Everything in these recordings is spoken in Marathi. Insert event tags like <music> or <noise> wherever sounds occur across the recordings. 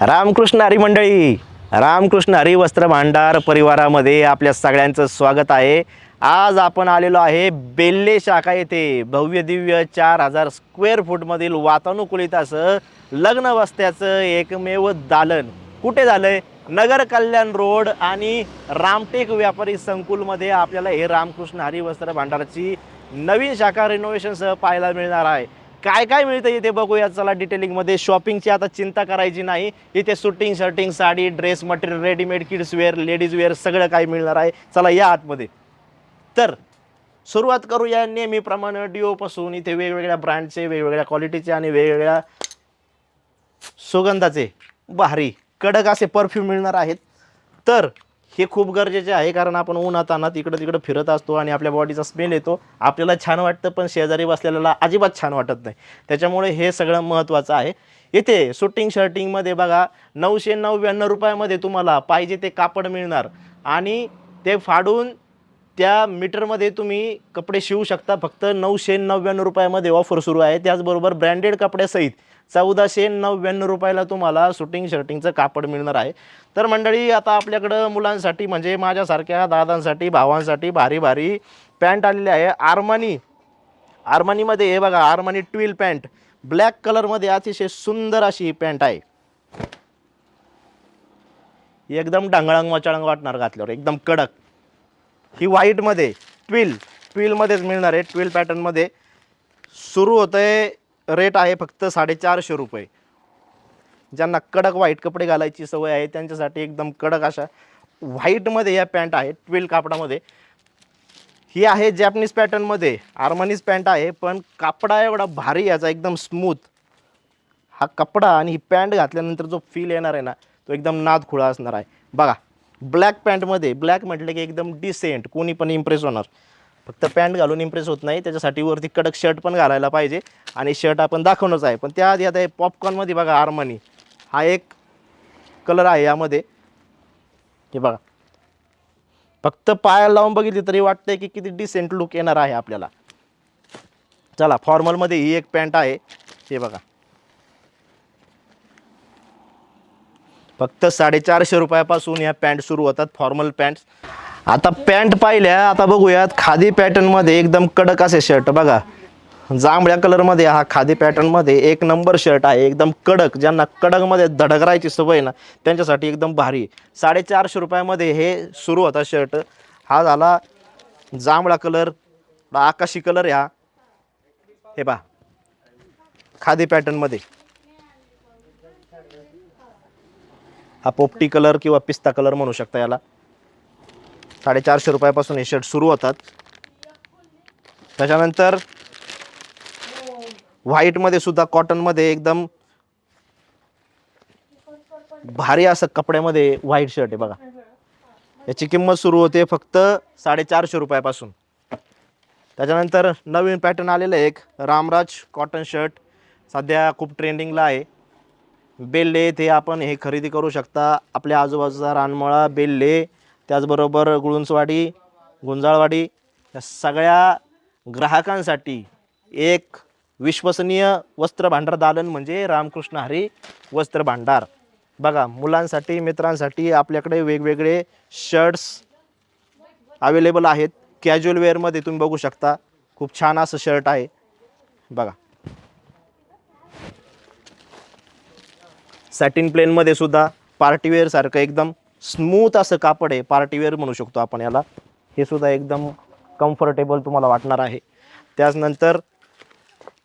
रामकृष्ण हरी मंडळी रामकृष्ण हरी वस्त्र भांडार परिवारामध्ये आपल्या सगळ्यांचं स्वागत आहे. आज आपण आलेलो आहे बेल्ले शाखा येथे. भव्य दिव्य चार हजार स्क्वेअर फूटमधील वातानुकूलित असं लग्न वस्त्याचं एकमेव दालन. कुठे झालंय? नगर कल्याण रोड आणि रामटेक व्यापारी संकुलमध्ये आपल्याला हे रामकृष्ण हरी वस्त्र भांडाराची नवीन शाखा रिनोव्हेशनसह पाहायला मिळणार आहे. काय काय मिळतं इथे बघूया चला डिटेलिंगमध्ये शॉपिंगची आता चिंता करायची नाही. इथे suiting shirting sari dress material readymade kids wear ladies wear सगळं काही मिळणार आहे. चला या आतमध्ये. तर सुरुवात करूया नेहमीप्रमाणे डिओपासून इथे वेगवेगळ्या ब्रँडचे वेगवेगळ्या क्वालिटीचे आणि वेगवेगळ्या सुगंधाचे भारी कडक असे परफ्यूम मिळणार आहेत. तर हे खूप गरजेचे आहे कारण आपण उन्हात इकडं तिकडं फिरत असतो आणि आपल्या बॉडीचा स्मेल येतो. आपल्याला छान वाटतं पण शेजारी बसलेल्याला अजिबात छान वाटत नाही. त्याच्यामुळे हे सगळं महत्त्वाचं आहे. इथे सुटिंग शर्टिंगमध्ये बघा नऊशे नव्याण्णव रुपयामध्ये तुम्हाला पाहिजे ते कापड मिळणार. आणि ते फाडून त्या मीटरमध्ये तुम्ही कपडे शिवू शकता. फक्त नऊशे नव्याण्णव रुपयामध्ये ऑफर सुरू आहे. त्याचबरोबर ब्रँडेड कपड्यासहित चौदाशे नव्याण्णव रुपयाला तुम्हाला शूटिंग शर्टिंगचं कापड मिळणार आहे. तर मंडळी आता आपल्याकडं मुलांसाठी म्हणजे माझ्यासारख्या दादांसाठी भावांसाठी भारी भारी पॅन्ट आलेली आहे. आर्मानी आर्मानीमध्ये हे बघा आर्मानी ट्विल पॅन्ट ब्लॅक कलरमध्ये अतिशय सुंदर अशी ही पॅन्ट आहे. एकदम डांगळांग मचाळंग वाटणार घातल्यावर एकदम कडक. ही व्हाईटमध्ये ट्विल ट्विलमध्येच मिळणार आहे ट्विल पॅटर्नमध्ये सुरू होतं आहे रेट आहे फक्त साडेचारशे रुपये. ज्यांना कडक व्हाईट कपडे घालायची सवय आहे त्यांच्यासाठी एकदम कडक अशा व्हाईटमध्ये या पॅन्ट आहे ट्विल कापडामध्ये. ही आहे जॅपनीज पॅटर्नमध्ये आर्मनीज पॅन्ट आहे पण कापडा एवढा भारी याचा एकदम स्मूथ हा कपडा आणि ही पॅन्ट घातल्यानंतर जो फील येणार आहे ना तो एकदम नादखुळा असणार आहे. बघा ब्लॅक पॅन्टमध्ये ब्लॅक म्हटलं की एकदम डिसेंट कोणी पण इम्प्रेस होणार. फक्त पॅन्ट घालून इम्प्रेस होत नाही. त्याच्यासाठी वरती कडक शर्ट पण घालायला पाहिजे. आणि शर्ट आपण दाखवणंच आहे. पण त्याआधी आता हे पॉपकॉर्नमध्ये बघा आर्मनी हा एक कलर आहे यामध्ये. हे बघा. फक्त पायाला लावून बघितली तरी वाटतंय की किती डिसेंट लुक येणार आहे आपल्याला. चला फॉर्मलमध्ये ही एक पॅन्ट आहे. हे बघा. फक्त साडेचारशे रुपयापासून या पॅन्ट सुरू होतात फॉर्मल पॅन्ट्स आता पॅन्ट पाहिल्या आता बघूयात खादी पॅटर्नमध्ये एकदम कडक असे शर्ट बघा जांभळ्या कलरमध्ये हा खादी पॅटर्नमध्ये एक नंबर शर्ट आहे एकदम कडक. ज्यांना कडकमध्ये धडगरायची सवय ना त्यांच्यासाठी एकदम भारी. साडेचारशे रुपयामध्ये हे सुरू होता शर्ट हा झाला जांभळा कलर आकाशी कलर ह्या हे पहा खादी पॅटर्नमध्ये हा पोपटी कलर किंवा पिस्ता कलर म्हणू शकता याला. साडेचारशे रुपयापासून हे शर्ट सुरू होतात. त्याच्यानंतर व्हाईटमध्ये सुद्धा कॉटनमध्ये एकदम भारी असं कपड्यामध्ये व्हाईट शर्ट आहे बघा. याची किंमत सुरू होते फक्त साडेचारशे रुपयापासून. त्याच्यानंतर नवीन पॅटर्न आलेलं एक. रामराज कॉटन शर्ट सध्या खूप ट्रेंडिंगला आहे. बेल्ले ते आपण हे खरेदी करू शकता. आपल्या आजूबाजूचा रानमळा बेल्ले त्याचबरोबर गुळुंचवाडी गुंजाळवाडी या सगळ्या ग्राहकांसाठी एक विश्वसनीय वस्त्र भांडार दालन म्हणजे रामकृष्ण हरी वस्त्र भांडार. बघा मुलांसाठी मित्रांसाठी आपल्याकडे वेगवेगळे शर्ट्स अवेलेबल आहेत. कॅज्युअल वेअरमध्ये तुम्ही बघू शकता. खूप छान असं शर्ट आहे. बघा. सॅटिन प्लेनमध्ये सुद्धा पार्टीवेअरसारखं एकदम स्मूथ असं कापड आहे. पार्टीवेअर म्हणू शकतो आपण याला. हे सुद्धा एकदम कम्फर्टेबल तुम्हाला वाटणार आहे. त्याचनंतर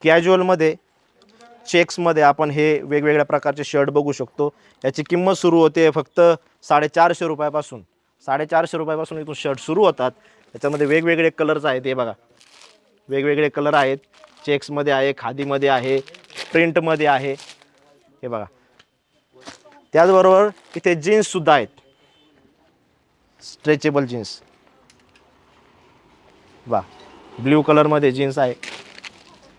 कॅज्युअलमध्ये चेक्समध्ये आपण हे वेगवेगळ्या प्रकारचे शर्ट बघू शकतो. याची किंमत सुरू होते फक्त साडेचारशे रुपयापासून. साडेचारशे रुपयापासून इथून शर्ट सुरू होतात. याच्यामध्ये वेगवेगळे कलर्स आहेत. हे बघा. वेगवेगळे कलर आहेत. चेक्समध्ये आहे खादीमध्ये आहे प्रिंटमध्ये आहे. हे बघा. त्याचबरोबर इथे जीन्ससुद्धा आहेत. स्ट्रेचेबल जीन्स वा ब्ल्यू कलरमध्ये जीन्स आहे.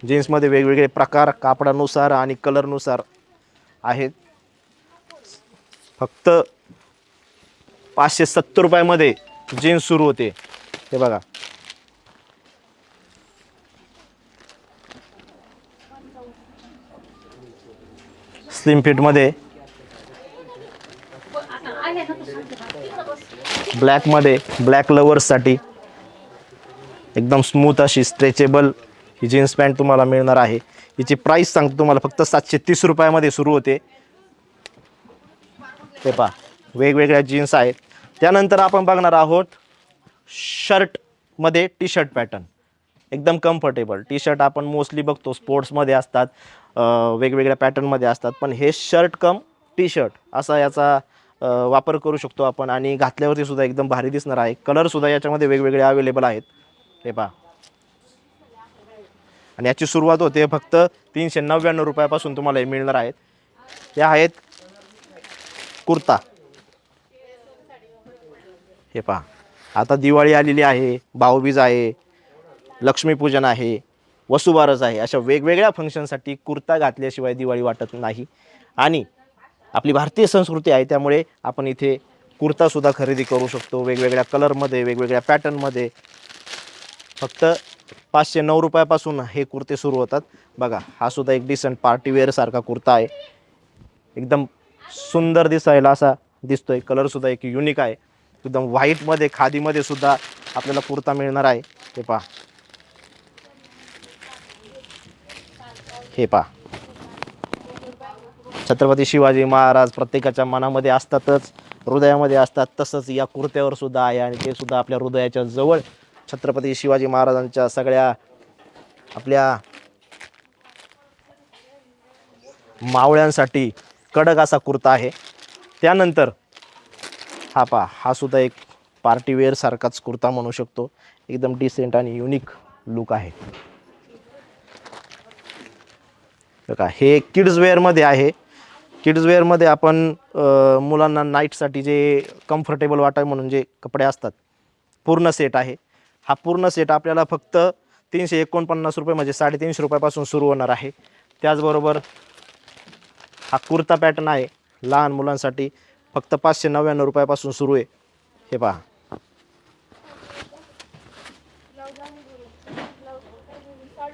जीन्समध्ये वेगवेगळे प्रकार कापडानुसार आणि कलरनुसार आहेत. फक्त पाचशे सत्तर रुपयामध्ये जीन्स सुरू होते. हे बघा. स्लिम फिटमध्ये ब्लॅकमध्ये ब्लॅक लवर्ससाठी एकदम स्मूथ अशी स्ट्रेचेबल ही जीन्स पॅन्ट तुम्हाला मिळणार आहे. हिची प्राईस सांगतो तुम्हाला फक्त सातशे तीस रुपयामध्ये सुरू होते. ते पहा वेगवेगळ्या जीन्स आहेत. त्यानंतर आपण बघणार आहोत शर्टमध्ये टी शर्ट पॅटर्न एकदम कम्फर्टेबल टी शर्ट आपण मोस्टली बघतो स्पोर्ट्समध्ये असतात वेगवेगळ्या पॅटर्नमध्ये असतात. पण हे शर्ट कम टी शर्ट असा याचा वापर करू शकतो आपण आणि घातल्यावरती सुद्धा एकदम भारी दिसणार आहे. कलरसुद्धा याच्यामध्ये वेगवेगळे अवेलेबल आहेत. हे पहा. आणि याची सुरुवात होते फक्त तीनशे नव्याण्णव रुपयापासून तुम्हाला हे मिळणार आहेत. या आहेत कुर्ता. हे पहा. आता दिवाळी आलेली आहे भाऊबीज आहे लक्ष्मीपूजन आहे वसुबारस आहे. अशा वेगवेगळ्या फंक्शनसाठी कुर्ता घातल्याशिवाय दिवाळी वाटत नाही. आणि आपली भारतीय संस्कृती आहे त्यामुळे आपण इथे कुर्तासुद्धा खरेदी करू शकतो. वेगवेगळ्या कलरमध्ये वेगवेगळ्या पॅटर्नमध्ये फक्त पाचशे नऊ रुपयापासून हे कुर्ते सुरू होतात. बघा हा सुद्धा एक डिसंट पार्टीवेअरसारखा कुर्ता आहे. एकदम सुंदर दिसायला असा दिसतोय. कलरसुद्धा एक युनिक आहे. एकदम व्हाईटमध्ये खादीमध्ये सुद्धा आपल्याला कुर्ता मिळणार आहे. हे पहा. हे पहा. छत्रपती शिवाजी महाराज प्रत्येकाच्या मनामध्ये असतातच हृदयामध्ये असतात. तसंच या कुर्त्यावर सुद्धा आहे आणि ते सुद्धा आपल्या हृदयाच्या जवळ. छत्रपती शिवाजी महाराजांच्या सगळ्या आपल्या मावळ्यांसाठी कडक असा कुर्ता आहे. त्यानंतर हा पा हा सुद्धा एक पार्टीवेअर सारखाच कुर्ता म्हणू शकतो. एकदम डिसेंट आणि युनिक लुक आहे. बघा हे किड्स वेअरमध्ये आहे. किड्सवेअरमध्ये आपण अ, मुलांना नाईटसाठी जे कम्फर्टेबल वाटावे म्हणून जे कपडे असतात पूर्ण सेट आहे. हा पूर्ण सेट आपल्याला फक्त तीनशे एकोणपन्नास रुपये म्हणजे साडेतीनशे रुपयापासून सुरू होणार आहे. त्याचबरोबर हा कुर्ता पॅटर्न आहे लहान मुलांसाठी फक्त पाचशे नव्याण्णव रुपयापासून सुरू आहे. हे पहा.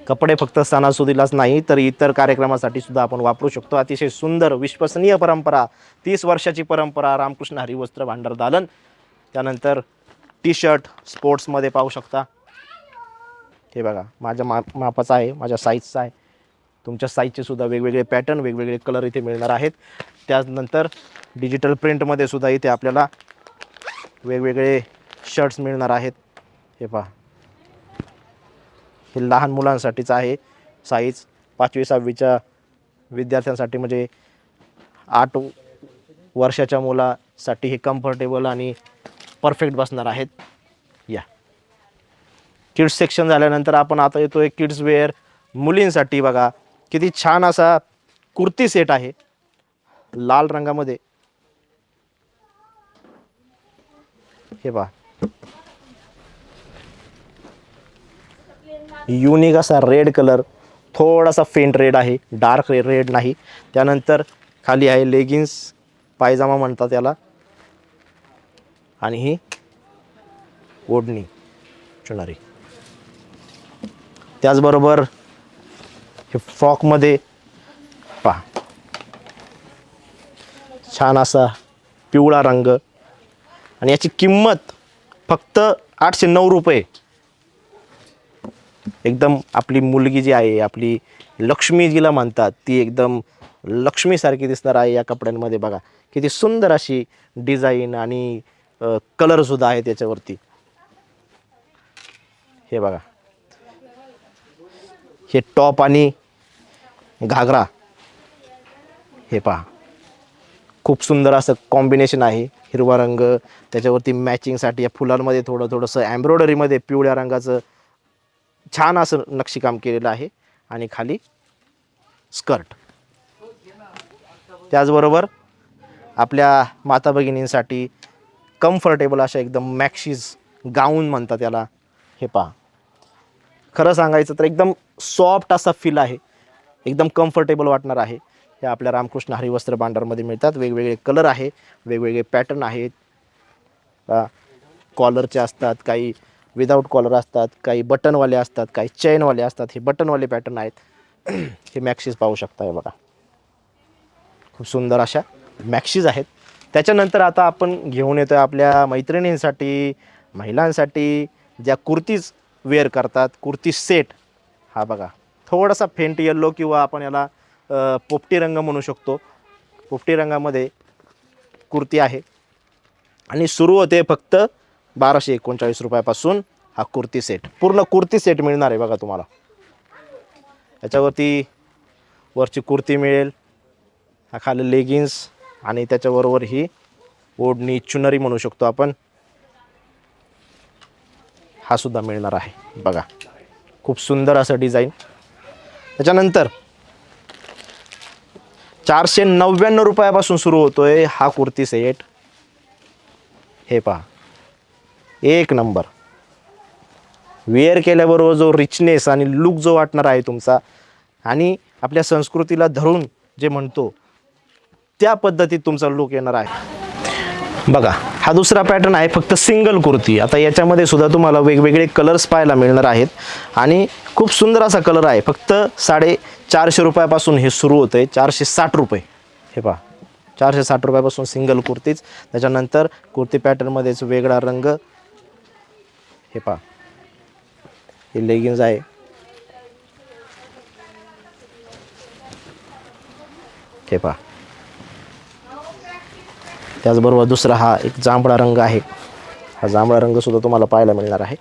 कपडे फक्त सणासुदीलाच नाही तर इतर कार्यक्रमासाठी सुद्धा आपण वापरू शकतो. अतिशय सुंदर विश्वसनीय परंपरा तीस वर्षाची परंपरा रामकृष्ण हरिवस्त्र भांडार दालन. त्यानंतर टी शर्ट स्पोर्ट्समध्ये पाहू शकता. हे बघा माझ्या मा मापाचा आहे माझ्या साईजचा आहे. तुमच्या साईजचे सुद्धा वेगवेगळे पॅटर्न वेगवेगळे कलर इथे मिळणार आहेत. त्यानंतर डिजिटल प्रिंटमध्ये सुद्धा इथे आपल्याला वेगवेगळे शर्ट्स मिळणार आहेत. हे पहा. हे लहान मुलांसाठीच आहे. साईज पाचवी सहावीच्या विद्यार्थ्यांसाठी म्हणजे आठ वर्षाच्या मुलासाठी हे कम्फर्टेबल आणि परफेक्ट बसणार आहेत. या. किड्स सेक्शन झाल्यानंतर आपण आता येतो आहे किड्स वेअर मुलींसाठी. बघा किती छान असा कुर्ती सेट आहे. लाल रंगामध्ये. हे पहा. युनिक असा रेड कलर थोडासा फेंट रेड आहे डार्क रेड नाही. त्यानंतर खाली आहे लेगिन्स पायजामा म्हणतात त्याला आणि ही ओढणी चुणारी त्याचबरोबर हे फ्रॉकमध्ये पहा. छान असा पिवळा रंग. आणि याची किंमत फक्त आठशे नऊ रुपये. एकदम आपली मुलगी जी आहे आपली लक्ष्मी जिला म्हणतात ती एकदम लक्ष्मीसारखी दिसणार आहे या कपड्यांमध्ये. बघा किती सुंदर अशी डिझाईन आणि कलरसुद्धा आहे त्याच्यावरती. हे बघा. हे टॉप आणि घागरा. हे पहा. खूप सुंदर असं कॉम्बिनेशन आहे. हिरवा रंग त्याच्यावरती मॅचिंगसाठी या फुलांमध्ये थोडं थोडंसं एम्ब्रॉयडरीमध्ये पिवळ्या रंगाचं छान असं नक्षीकाम केलेलं आहे. आणि खाली स्कर्ट. त्याचबरोबर आपल्या माता भगिनींसाठी कम्फर्टेबल अशा एकदम मॅक्शीज गाऊन म्हणतात त्याला हे पहा. खरं सांगायचं तर एकदम सॉफ्ट असा फील आहे. एकदम कम्फर्टेबल वाटणार आहे. हे आपल्या रामकृष्ण हरिवस्त्र भांडारमध्ये मिळतात. वेगवेगळे कलर आहे. वेगवेगळे पॅटर्न आहेत. कॉलरचे असतात. काही विदाऊट कॉलर असतात काही बटनवाले असतात काही चेनवाले असतात हे बटनवाले पॅटर्न आहेत. <clears throat> हे मॅक्सीज पाहू शकता हे बघा. खूप सुंदर अशा मॅक्सीज आहेत. त्याच्यानंतर आता आपण घेऊन येतो आपल्या मैत्रिणींसाठी महिलांसाठी ज्या कुर्तीज वेअर करतात कुर्ती सेट हा बघा. थोडासा फेंट येल्लो किंवा आपण याला पोपटी रंग म्हणू शकतो. पोपटी रंगामध्ये कुर्ती आहे. आणि सुरू होते फक्त बाराशे एकोणचाळीस रुपयापासून हा कुर्ती सेट पूर्ण कुर्ती सेट मिळणार आहे बघा तुम्हाला. याच्यावरती वरची कुर्ती मिळेल हा खाली लेगिन्स आणि त्याच्याबरोबर ही ओढणी चुनरी म्हणू शकतो आपण. हा सुद्धा मिळणार आहे बघा. खूप सुंदर असं डिझाईन त्याच्यानंतर चारशे नव्याण्णव रुपयापासून सुरू होतोय हा कुर्ती सेट हे पहा. एक नंबर. वेअर केल्याबरोबर जो रिचनेस आणि लुक जो वाटणार आहे तुमचा आणि आपल्या संस्कृतीला धरून जे म्हणतो त्या पद्धतीत तुमचा लुक येणार आहे. बघा हा दुसरा पॅटर्न आहे फक्त सिंगल कुर्ती. आता याच्यामध्ये सुद्धा तुम्हाला वेगवेगळे कलर्स पाहायला मिळणार आहेत आणि खूप सुंदर असा कलर आहे. फक्त साडे चारशे रुपयापासून हे सुरू होतं आहे चारशे साठ रुपये. हे पहा चारशे साठ रुपयापासून सिंगल कुर्तीच. त्याच्यानंतर कुर्ती पॅटर्नमध्येच वेगळा रंग. हे पहा. हे लेगिन्स आहे. हे पहा. त्याचबरोबर दुसरा हा एक जांभळा रंग आहे. हा जांभळा रंग सुद्धा तुम्हाला पाहायला मिळणार आहे.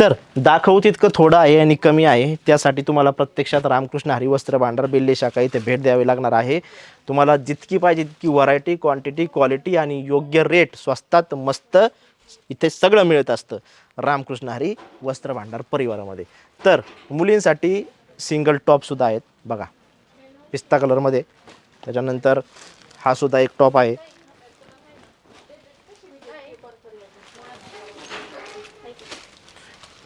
तर दाखवू तितकं थोडं आहे आणि कमी आहे. त्यासाठी तुम्हाला प्रत्यक्षात रामकृष्ण हरिवस्त्र भांडार बेल्ले शाखा इथे भेट द्यावी लागणार आहे. तुम्हाला जितकी पाहिजे तितकी व्हरायटी क्वांटिटी क्वालिटी आणि योग्य रेट स्वस्तात मस्त इथे सगळं मिळत असतं. रामकृष्ण हरी वस्त्र भांडार परिवारामध्ये. तर मुलींसाठी सिंगल टॉपसुद्धा आहेत. बघा पिस्ता कलरमध्ये त्याच्यानंतर हा सुद्धा एक टॉप आहे.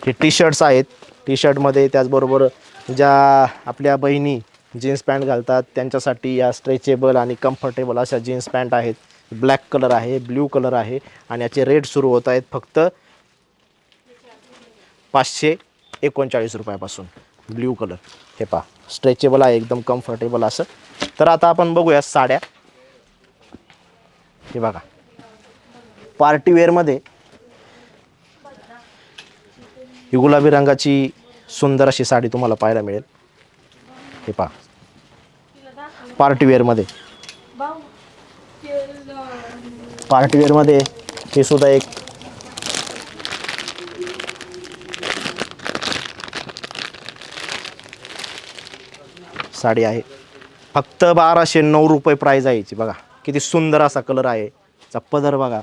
हे टी शर्ट्स आहेत. टी शर्टमध्ये त्याचबरोबर ज्या आपल्या बहिणी जीन्स पॅन्ट घालतात त्यांच्यासाठी या स्ट्रेचेबल आणि कम्फर्टेबल अशा जीन्स पॅन्ट आहेत. ब्लॅक कलर आहे ब्ल्यू कलर आहे आणि याचे रेट सुरू होत आहेत फक्त पाचशे एकोणचाळीस रुपयापासून. Blue colour. हे पहा स्ट्रेचेबल आहे एकदम कम्फर्टेबल असं. तर आता आपण बघूया साड्या. हे बघा. पार्टीवेअरमध्ये ही गुलाबी रंगाची सुंदर अशी साडी तुम्हाला पाहायला मिळेल. हे पहा. पार्टीवेअरमध्ये पार्टीवेअरमध्ये हे सुद्धा एक साडी आहे. फक्त बाराशे नऊ रुपये प्राईज आहे याची. बघा किती सुंदर असा कलर आहे. चा पदर बघा.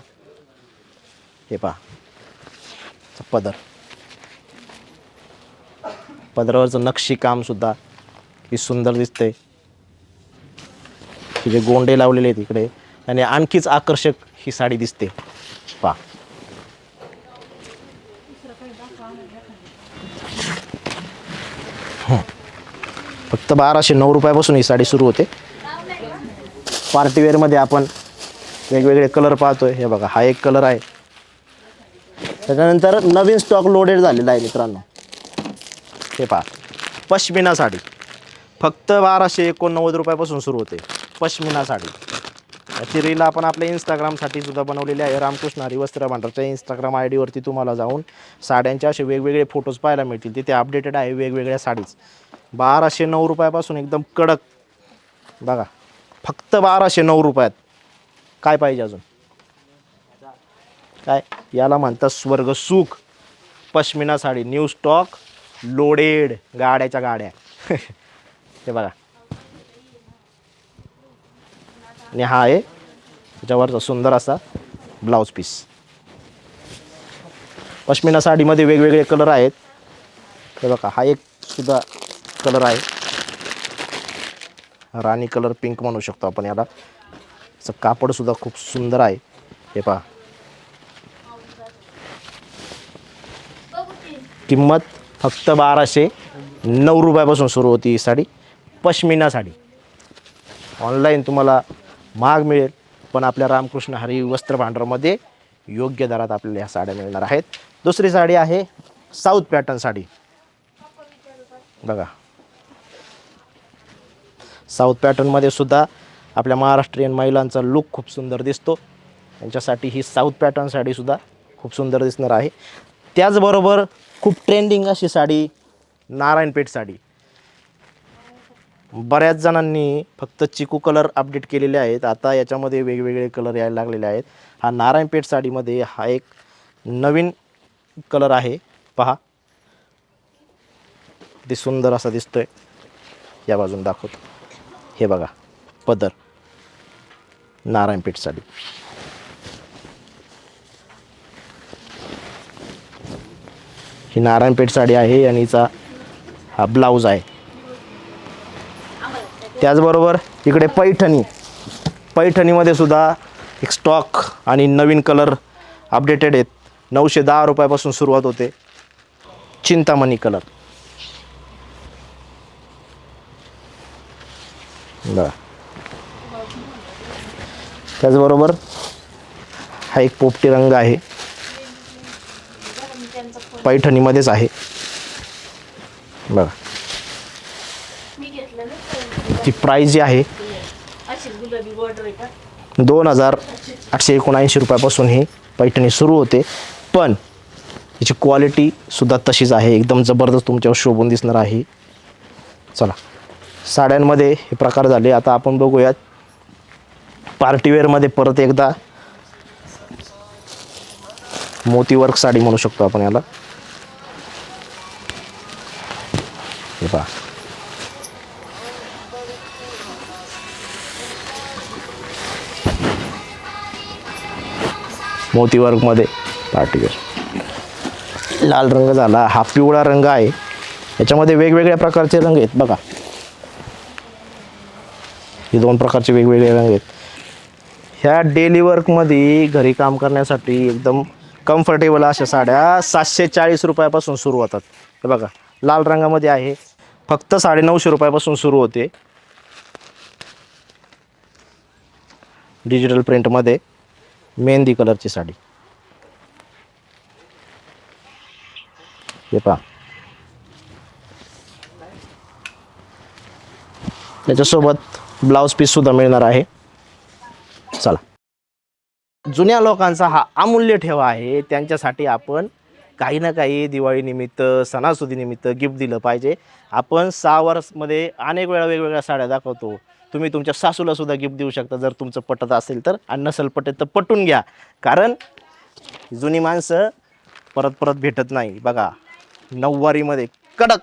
हे पहा. चप्पदर पदर. पदरावरचं नक्षी सुद्धा किती सुंदर दिसतंय. हे जे गोंडे लावलेले आहेत इकडे. आणि आणखीच आकर्षक ही साडी दिसते. पहा. फक्त बाराशे नऊ रुपयापासून ही साडी सुरू होते. पार्टीवेअरमध्ये आपण वेगवेगळे कलर पाहतोय. हे बघा हा एक कलर आहे. त्याच्यानंतर नवीन स्टॉक लोडेड झालेला आहे मित्रांनो. हे पहा. पश्मिना साडी. फक्त बाराशे एकोणनव्वद रुपयापासून सुरू होते. पश्मिना साडी. याची रील आपण आपल्या इंस्टाग्रामसाठी सुद्धा बनवलेली आहे. रामकृष्ण हरी वस्त्र भांडारच्या इंस्टाग्राम आय डीवरती तुम्हाला जाऊन साड्यांचे असे वेगवेगळे फोटोज पाहायला मिळतील. तिथे अपडेटेड आहे वेगवेगळ्या साडीज. बाराशे नऊ रुपयापासून एकदम कडक. बघा फक्त बाराशे नऊ रुपयात. काय पाहिजे अजून? काय? याला म्हणतात स्वर्ग सुख. Pashmina sari new stock loaded गाड्याच्या गाड्या. <laughs> हे बघा. आणि हा आहे त्याच्यावरचा सुंदर असा ब्लाऊज पीस. पश्मिना साडीमध्ये वेगवेगळे कलर आहेत. हे बघा हा एक सुद्धा कलर आहे. राणी कलर पिंक म्हणू शकतो आपण याला. असं कापडसुद्धा खूप सुंदर आहे. हे पहा. किंमत फक्त बाराशे नऊ रुपयापासून सुरू होती ही साडी. पश्मिना साडी. ऑनलाईन तुम्हाला महाग मिळेल. पण आपल्या रामकृष्ण हरी वस्त्र भांडारमध्ये योग्य दरात आपल्याला ह्या साड्या मिळणार आहेत. दुसरी साडी आहे साऊथ पॅटर्न साडी. बघा. साऊथ पॅटर्नमध्ये सुद्धा आपल्या महाराष्ट्रीयन महिलांचा लुक खूप सुंदर दिसतो. यांच्यासाठी ही साऊथ पॅटर्न साडीसुद्धा खूप सुंदर दिसणार आहे. त्याचबरोबर खूप ट्रेंडिंग अशी साडी नारायणपेठ साडी. बऱ्याच जणांनी फक्त चिकू कलर अपडेट केलेले आहेत. आता याच्यामध्ये वेगवेगळे कलर यायला लागलेले आहेत. हा नारायणपेठ साडीमध्ये हा एक नवीन कलर आहे. पहा. ते सुंदर असा दिसतोय. या बाजून दाखवतो. हे बघा. पदर. नारायणपेठ साडी. ही नारायणपेठ साडी आहे आणि हिचा हा ब्लाऊज आहे. त्याचबरोबर इकडे पैठणी. पैठणीमध्ये सुद्धा एक स्टॉक आणि नवीन कलर अपडेटेड आहेत. नऊशे दहा रुपयापासून सुरुवात होते. चिंतामणी कलर बर त्याचबरोबर हा एक पोपटी रंग आहे. पैठणीमध्येच आहे. बघा. ती प्राईस जी आहे दोन हजार आठशे एकोणऐंशी रुपयापासून ही पैठणी सुरू होते. पण याची क्वालिटी सुद्धा तशीच आहे. एकदम जबरदस्त तुमच्यावर शोभून दिसणार आहे. चला साड्यांमध्ये हे प्रकार झाले. आता आपण बघूयात पार्टीवेअरमध्ये परत एकदा मोतीवर्क साडी म्हणू शकतो आपण याला. हे पहा. मोती वर्कमध्ये पार्टीवेअर लाल रंग झाला हा पिवळा रंग आहे. याच्यामध्ये वेगवेगळ्या प्रकारचे रंग आहेत बघा. हे दोन प्रकारचे वेगवेगळे रंग आहेत. ह्या डेली वर्कमध्ये घरी काम करण्यासाठी एकदम कम्फर्टेबल अशा साड्या सातशे चाळीस रुपयापासून सुरू होतात. हे बघा लाल रंगामध्ये आहे. फक्त साडेनऊशे रुपयापासून सुरू होते. डिजिटल प्रिंटमध्ये मेहंदी कलरची साडी. हे पहा. त्याच्यासोबत ब्लाऊज पीस सुद्धा मिळणार आहे. चला. जुन्या लोकांचा हा अमूल्य ठेवा आहे. त्यांच्यासाठी आपण काही ना काही दिवाळीनिमित्त सणासुदीनिमित्त गिफ्ट दिलं पाहिजे. आपण सहा वर्षमध्ये अनेक वेळा वेगवेगळ्या साड्या दाखवतो. तुम्ही तुमच्या सासूला सुद्धा गिफ्ट देऊ शकता जर तुमचं पटत असेल तर. आणि नसेल पटत तर पटून घ्या. कारण जुनी माणसं परत परत भेटत नाही. बघा नऊवारीमध्ये कडक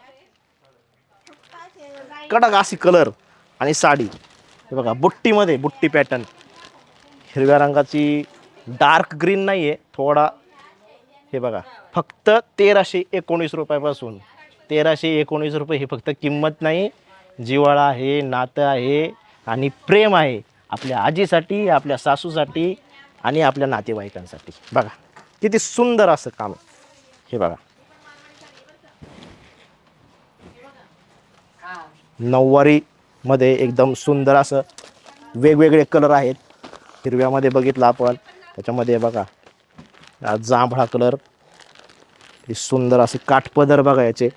कडक अशी कलर आणि साडी. हे बघा बुट्टीमध्ये बुट्टी पॅटर्न हिरव्या रंगाची डार्क ग्रीन नाही आहे थोडा हे बघा फक्त तेराशे एकोणीस रुपयापासून. तेराशे एकोणीस रुपये ही फक्त किंमत नाही. जिवाळा आहे नातं आहे आणि प्रेम आहे आपल्या आजीसाठी आपल्या सासूसाठी आणि आपल्या नातेवाईकांसाठी. बघा किती सुंदर असं काम हे बघा. नऊवारीमध्ये एकदम सुंदर असं वेगवेगळे कलर आहेत. हिरव्यामध्ये बघितलं आपण. त्याच्यामध्ये बघा जांभळा कलर. हे सुंदर असे काठपदर बघा याचे.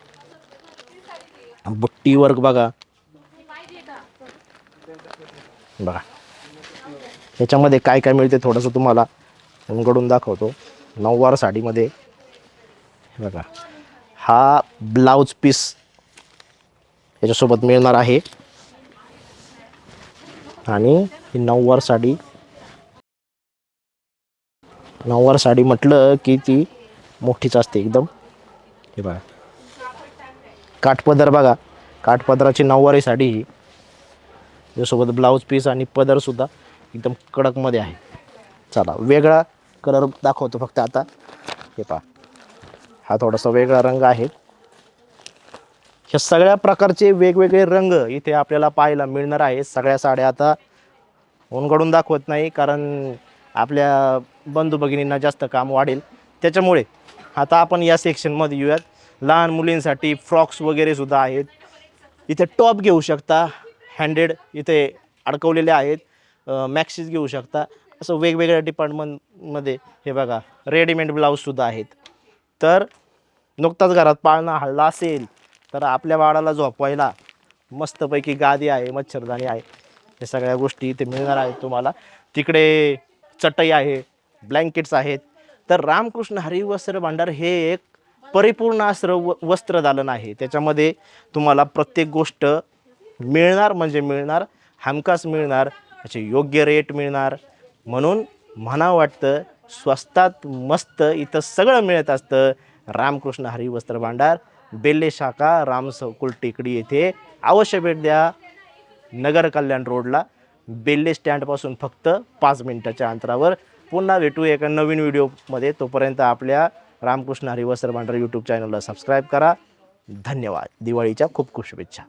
बुट्टी वर्क बघा. बघा. याच्यामध्ये काय काय मिळते थोडंसं तुम्हाला उलगडून दाखवतो. नऊवार साडीमध्ये बघा. हा ब्लाऊज पीस याच्यासोबत मिळणार आहे. आणि ही नऊवार साडी नऊवार साडी म्हटलं की ती मोठीच असते एकदम. हे बघा. काठपदर बघा. काठपदराची नऊवारी साडी ही. त्याच्यासोबत ब्लाऊज पीस आणि पदरसुद्धा एकदम कडकमध्ये आहे. चला वेगळा कलर दाखवतो फक्त आता. हे पहा. हा थोडासा वेगळा रंग आहे. ह्या सगळ्या प्रकारचे वेगवेगळे रंग इथे आपल्याला पाहायला मिळणार आहे. सगळ्या साड्या आता उनगडून दाखवत नाही कारण आपल्या बंधू भगिनींना जास्त काम वाढेल. त्याच्यामुळे आता आपण या सेक्शनमध्ये येऊयात. लहान मुलींसाठी फ्रॉक्स वगैरे सुद्धा आहेत. इथे टॉप घेऊ शकता. हँडेड इथे अडकवलेले आहेत. मॅक्सीज घेऊ शकता. असं वेगवेगळ्या डिपार्टमेंटमध्ये हे बघा रेडीमेड ब्लाऊजसुद्धा आहेत. तर नुकताच घरात पाळणा हल्ला असेल तर आपल्या बाळाला झोपवायला मस्तपैकी गादी आहे मच्छरदाणी आहे. हे सगळ्या गोष्टी इथे मिळणार आहेत तुम्हाला. तिकडे चटई आहे ब्लँकेट्स आहेत. तर रामकृष्ण हरिवस्त्र भांडार हे एक परिपूर्ण असं व वस्त्रदालन आहे. त्याच्यामध्ये तुम्हाला प्रत्येक गोष्ट मिळणार म्हणजे मिळणार हमखास मिळणार त्याचे योग्य रेट मिळणार. म्हणून म्हणा वाटतं स्वस्तात मस्त इथं सगळं मिळत असतं. रामकृष्ण हरी वस्त्र भांडार बेल्ले शाखा रामसौकुल टेकडी येथे अवश्य भेट द्या. नगर कल्याण रोडला बेल्ले स्टँडपासून फक्त पाच मिनटाच्या अंतरावर. पुन्हा भेटू एका नवीन व्हिडिओमध्ये. तोपर्यंत आपल्या रामकृष्ण हरिवस्त्र भांडार यूट्यूब चॅनलला सबस्क्राईब करा. धन्यवाद. दिवाळीच्या खूप खूप शुभेच्छा.